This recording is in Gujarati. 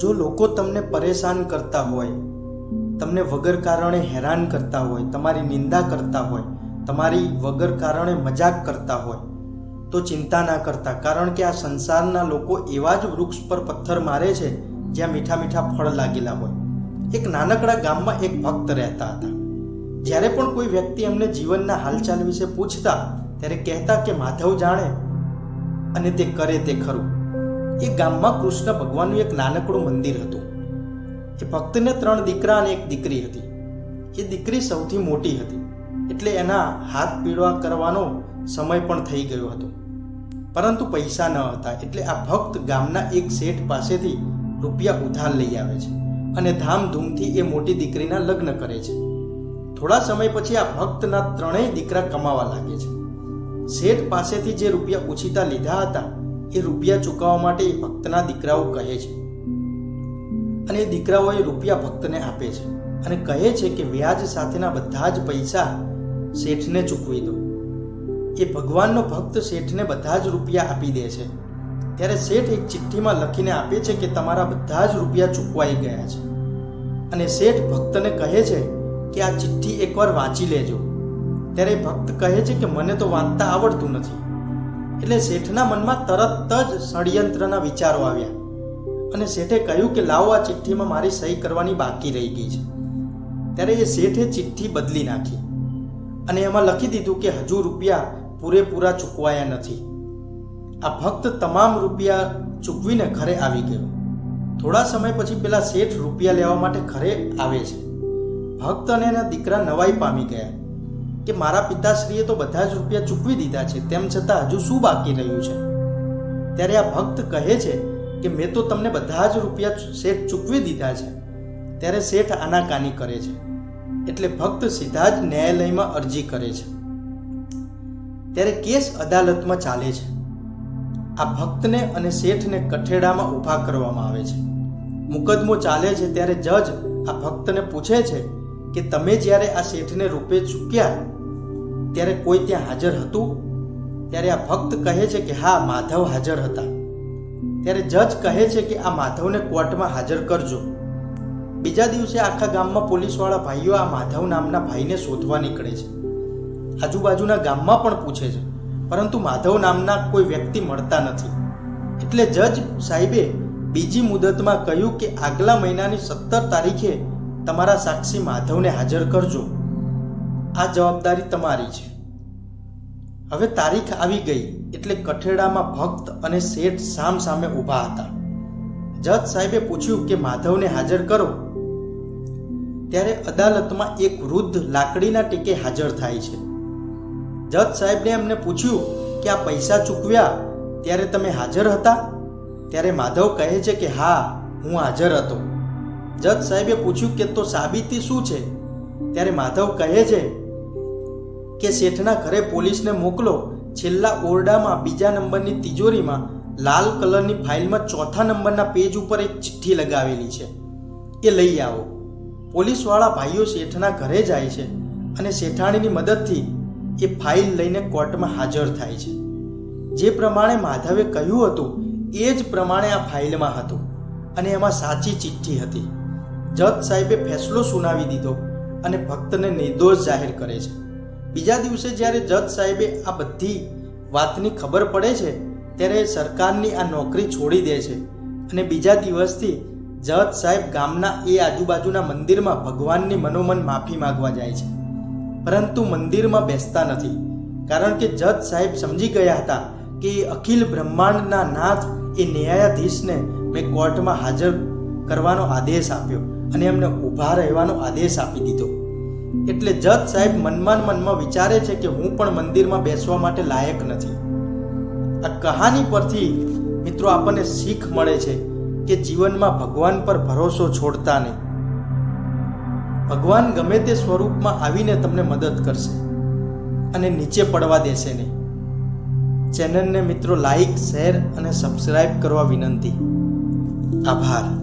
જો લોકો તમને પરેશાન કરતા હોય, તમને વગર કારણે હેરાન કરતા હોય, તમારી નિંદા કરતા હોય, તમારી વગર કારણે મજાક કરતા હોય, તો ચિંતા ના કરતા. કારણ કે આ સંસારના લોકો એવા જ વૃક્ષ પર પથ્થર મારે છે, જ્યાં મીઠા મીઠા ફળ લાગેલા હોય. એક નાનકડા ગામમાં એક ભક્ત રહેતા હતા. જ્યારે પણ કોઈ વ્યક્તિ એમને જીવનના હાલચાલ વિશે પૂછતા, ત્યારે કહેતા કે માધવ જાણે, અને તે કરે તે ખરું. એ ગામમાં કૃષ્ણ ભગવાનનું એક નાનકડું મંદિર હતું. એ ભક્તને ત્રણ દીકરા અને એક દીકરી હતી. એ દીકરી સૌથી મોટી હતી. એટલે એના હાથ પીળવા કરવાનો સમય પણ થઈ ગયો હતો. પરંતુ પૈસા ન હતા. એટલે આ ભક્ત ગામના એક શેઠ પાસેથી રૂપિયા ઉધાર લઈ આવે છે અને ધામધૂમથી એ મોટી દીકરીના લગ્ન કરે છે. થોડા સમય પછી આ ભક્તના ત્રણેય દીકરા કમાવા લાગે છે. શેઠ પાસેથી જે રૂપિયા ઉછીતા લીધા હતા એ રૂપિયા ચૂકવવા માટે ભક્તના દીકરાઓ કહે છે. અને એ દીકરાઓ એ રૂપિયા ભક્તને આપે છે અને કહે છે કે વ્યાજ સાથેના બધા જ પૈસા શેઠને ચૂકવી દો. એ ભગવાનનો ભક્ત શેઠને બધા જ રૂપિયા આપી દે છે. ત્યારે શેઠ એક ચિઠ્ઠીમાં લખીને આપે છે કે તમારા બધા જ રૂપિયા ચૂકવાઈ ગયા છે. અને શેઠ ભક્તને કહે છે કે આ ચિઠ્ઠી એકવાર વાંચી લેજો. ત્યારે ભક્ત કહે છે કે મને તો વાંચતા આવડતું નથી. એટલે શેઠના મનમાં તરત જ ષડયંત્રના વિચારો આવ્યા. અને શેઠે કહ્યું કે, લાવો, આ ચિઠ્ઠીમાં મારી સહી કરવાની બાકી રહી ગઈ છે. ત્યારે એ શેઠે ચિઠ્ઠી બદલી નાખી. અને એમાં લખી દીધું કે, હજુ રૂપિયા પૂરેપૂરા ચૂકવાયા નથી. આ ભક્ત તમામ રૂપિયા ચૂકવીને ઘરે આવી ગયો. થોડા સમય પછી પેલા શેઠ રૂપિયા લેવા માટે ઘરે આવે છે. ભક્ત અને એના દીકરા નવાઈ પામી ગયા. કે મારા પિતાશ્રીએ તો બધા જ રૂપિયા ચૂકવી દીધા છે, તેમ છતાં હજુ શું બાકી રહ્યું છે? ત્યારે આ ભક્ત કહે છે કે મેં તો તમને બધા જ રૂપિયા શેઠ ચૂકવી દીધા છે, ત્યારે શેઠ આનાકાની કરે છે? એટલે ભક્ત સીધા જ ન્યાયાલયમાં અરજી કરે છે. ત્યારે કેસ અદાલતમાં ચાલે છે. આ ભક્તને અને શેઠને કઠેડામાં ઊભા કરવામાં આવે છે. મુકદમો ચાલે છે ત્યારે જજ આ ભક્તને પૂછે છે કે તમે જ્યારે આ શેઠને રૂપે ચૂક્યા ત્યારે કોઈ ત્યાં હાજર હતું? ત્યારે આ ભક્ત કહે છે કે હા, માધવ હાજર હતા. ત્યારે જજ કહે છે કે આ માધવને કોર્ટમાં હાજર કરજો. બીજા દિવસે આખા ગામમાં પોલીસવાળા ભાઈઓ આ માધવ નામના ભાઈને શોધવા નીકળે છે. આજુબાજુના ગામમાં પણ પૂછે છે, પરંતુ માધવ નામના કોઈ વ્યક્તિ મળતા નથી. એટલે જજ સાહેબે બીજી મુદતમાં કહ્યું કે આગલા મહિનાની સત્તર તારીખે તમારા સાક્ષી માધવને હાજર કરજો. આ જવાબદારી તમારી છે. હવે તારીખ આવી ગઈ એટલે કઠેડામાં ભક્ત અને શેઠ સામ સામે ઊભા હતા. જજ સાહેબે પૂછ્યું કે માધવને હાજર કરો? ત્યારે અદાલતમાં એક વૃદ્ધ લાકડીના ટેકે હાજર થાય છે. જજ સાહેબને એમને પૂછ્યું કે આ પૈસા ચૂકવ્યા ત્યારે તમે હાજર હતા? ત્યારે માધવ કહે છે કે હા, હું હાજર હતો. જજ સાહેબે પૂછ્યું કે તો સાબિતી શું છે? ત્યારે માધવ કહે છે કે શેઠના ઘરે પોલીસને મોકલો. છેલ્લા ઓરડામાં બીજા નંબરની તિજોરીમાં લાલ કલરની ફાઇલમાં ચોથા નંબરના પેજ ઉપર એક ચિઠ્ઠી લગાવેલી છે. એ લઈ આવો. પોલીસવાળા ભાઈઓ શેઠના ઘરે જાય છે અને શેઠાણીની મદદથી એ ફાઇલ લઈને કોર્ટમાં હાજર થાય છે. જે પ્રમાણે માધવે કહ્યું હતું, એ જ પ્રમાણે આ ફાઇલમાં હતું અને એમાં સાચી ચિઠ્ઠી હતી. જજ સાહેબે ફેસલો સુનાવી દીધો અને ભક્તને નિર્દોષ જાહેર કરે છે. બીજા દિવસે જ્યારે જજ સાહેબે આ બધી વાતની ખબર પડે છે, ત્યારે સરકારની આ નોકરી છોડી દે છે. અને બીજા દિવસથી જજ સાહેબ ગામના એ આજુબાજુના મંદિરમાં ભગવાનની મનોમન માફી માગવા જાય છે. પરંતુ મંદિરમાં બેસતા નથી. કારણ કે જજ સાહેબ સમજી ગયા હતા કે અખિલ બ્રહ્માંડના નાથ એ ન્યાયાધીશને મેં કોર્ટમાં હાજર કરવાનો આદેશ આપ્યો અને એમને ઊભા રહેવાનો આદેશ આપી દીધો. એટલે જજ સાહેબ મનમાં મનમાં વિચારે છે કે હું પણ મંદિરમાં બેસવા માટે લાયક નથી. આ કહાની પરથી મિત્રો આપણને શીખ મળે છે કે જીવનમાં ભગવાન પર ભરોસો છોડતા નહીં. ભગવાન ગમે તે સ્વરૂપમાં આવીને તમને મદદ કરશે અને નીચે પડવા દેશે નહીં. ચેનલને મિત્રો લાઈક, શેર અને સબસ્ક્રાઈબ કરવા વિનંતી. આભાર.